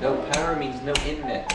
No power means no internet.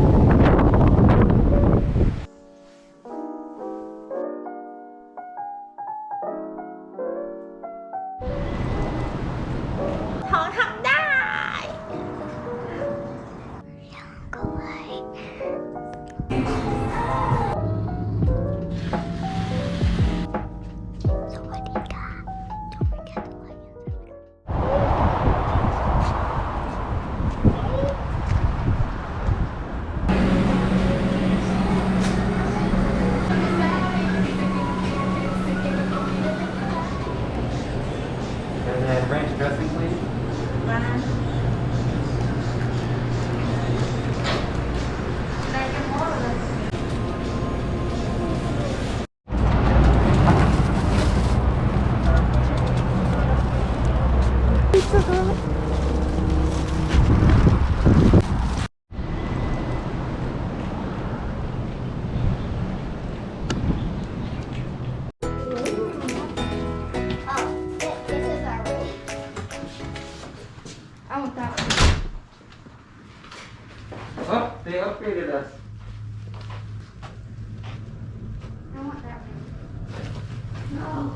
No.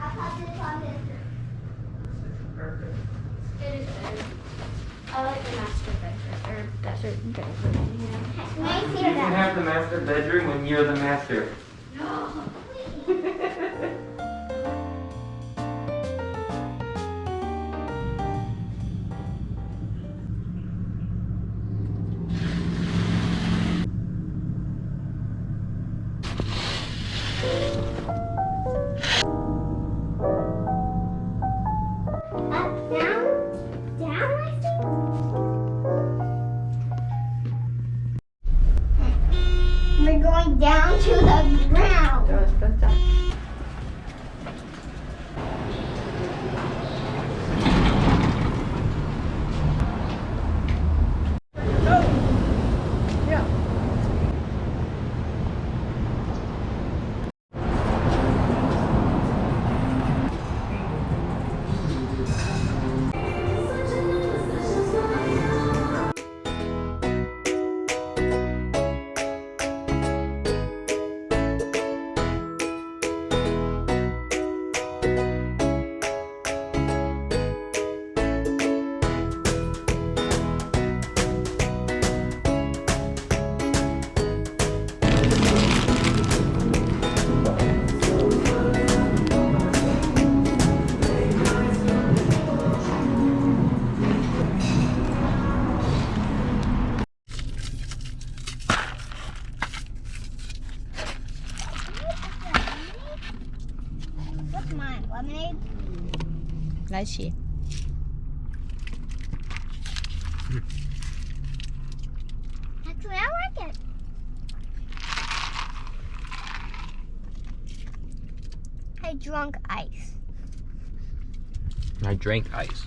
I thought this one is. Perfect. It is good. I like the master bedroom, or desert bedroom, you. Nice You can that. have the master bedroom when you're the master. Actually, I like it. I drunk ice. I drank ice.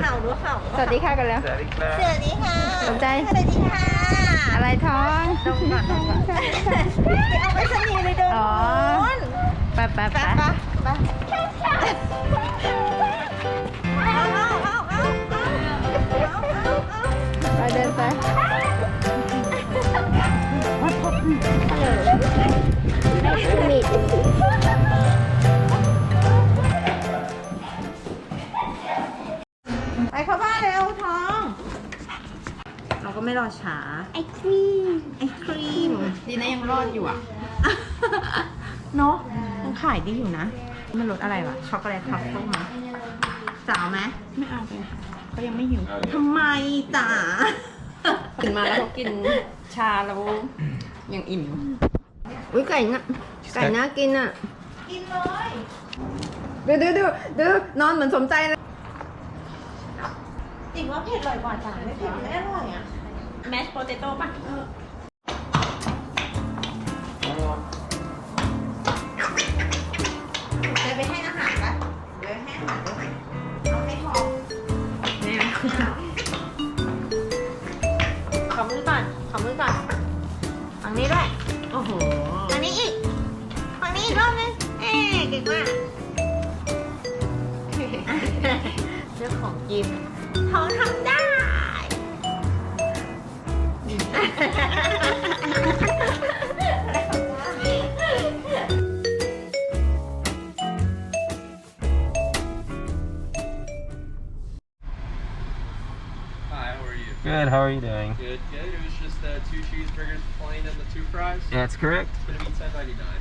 เห่ารู้เห่าสวัสดีค่ะกันแล้ว Daddy ส class. วัสดีค่ะสนใจ สวัสดีค่ะอะไรท้องดมก่อนดมก่อนเอาไปสนีเลยเดินอ๋อนู้นไปไปไปไป ไปเข้าบ้านเร็วท้อง เราก็ไม่รอช้า ไอครีมไอครีม ดีนะยังรอดอยู่อะ เนาะยังขายดีอยู่นะ มันรสอะไรวะ ช็อกโกแลตทัฟเฟิลมั้ยสาวไหมไม่เอาไปค่ะเขายังไม่หิวทำไมจ๋าตื่นมาแล้วกินชาแล้วยังอิ่ม อุ้ยไก่น่ะไก่น่ากินอะ กินเลย ดูดูดูดูนอนเหมือนสมใจเลยจริง ว่าเผ็ดอร่อยกว่าจ้ะไม่เผ็ดไม่อร่อยอะแมชโปเตโต้ป่ะเดี๋ยวไปให้อาหารปะเดี๋ยวให้อาหารด้วยเอาให้พอเนี่ยขอมือก่อนขอมือก่อนฝั่งนี้ด้วยโอ้โหฝั่งนี้อีกฝั่งนี้อีกรอบนึงเอ๊ะเก่งมากเรื่องของกิน เขาทำได้ Hi, how are you? Good, how are you doing? Good, good. It was just uh, two cheeseburgers, plain, and the two fries. That's correct. It's gonna be ten ninety nine,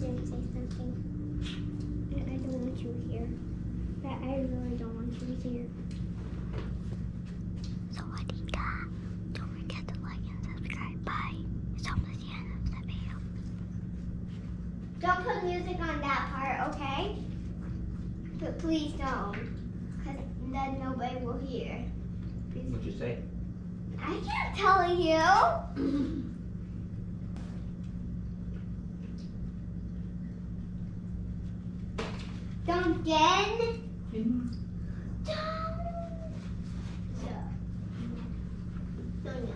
Me go up say something. And I don't want you here. But I really don't want you here. Swatika. Don't forget to like and subscribe. Bye. It's almost the end of the video. Don't put music on that part, okay? But please don't. Because then nobody will hear. What'd you say? I can't tell you. Don't again. Don't. Don't know.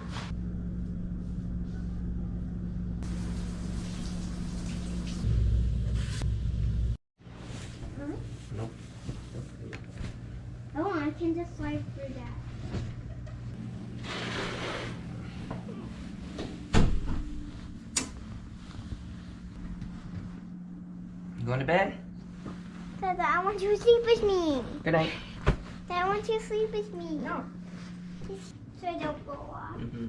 Nope. Oh, I can just slide through that. You going to bed? Dada, I want you to sleep with me. Good night. Dad, I want you to sleep with me. No. So I don't go off. Mm-hmm.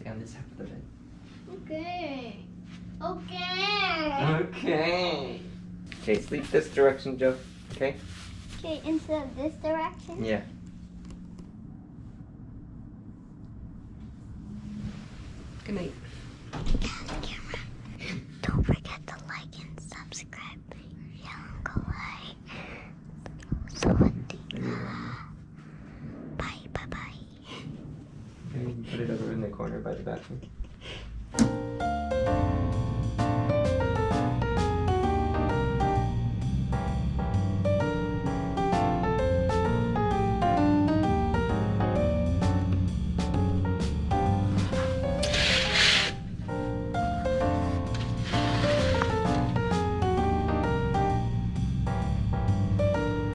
Stay on this half of the bed. Okay. Okay. Okay. Okay, sleep this direction, Joe. Okay? Okay, instead of this direction. Yeah. Good night. Don't forget to like and subscribe. Bye, bye, bye. Put it over in the corner by the bathroom.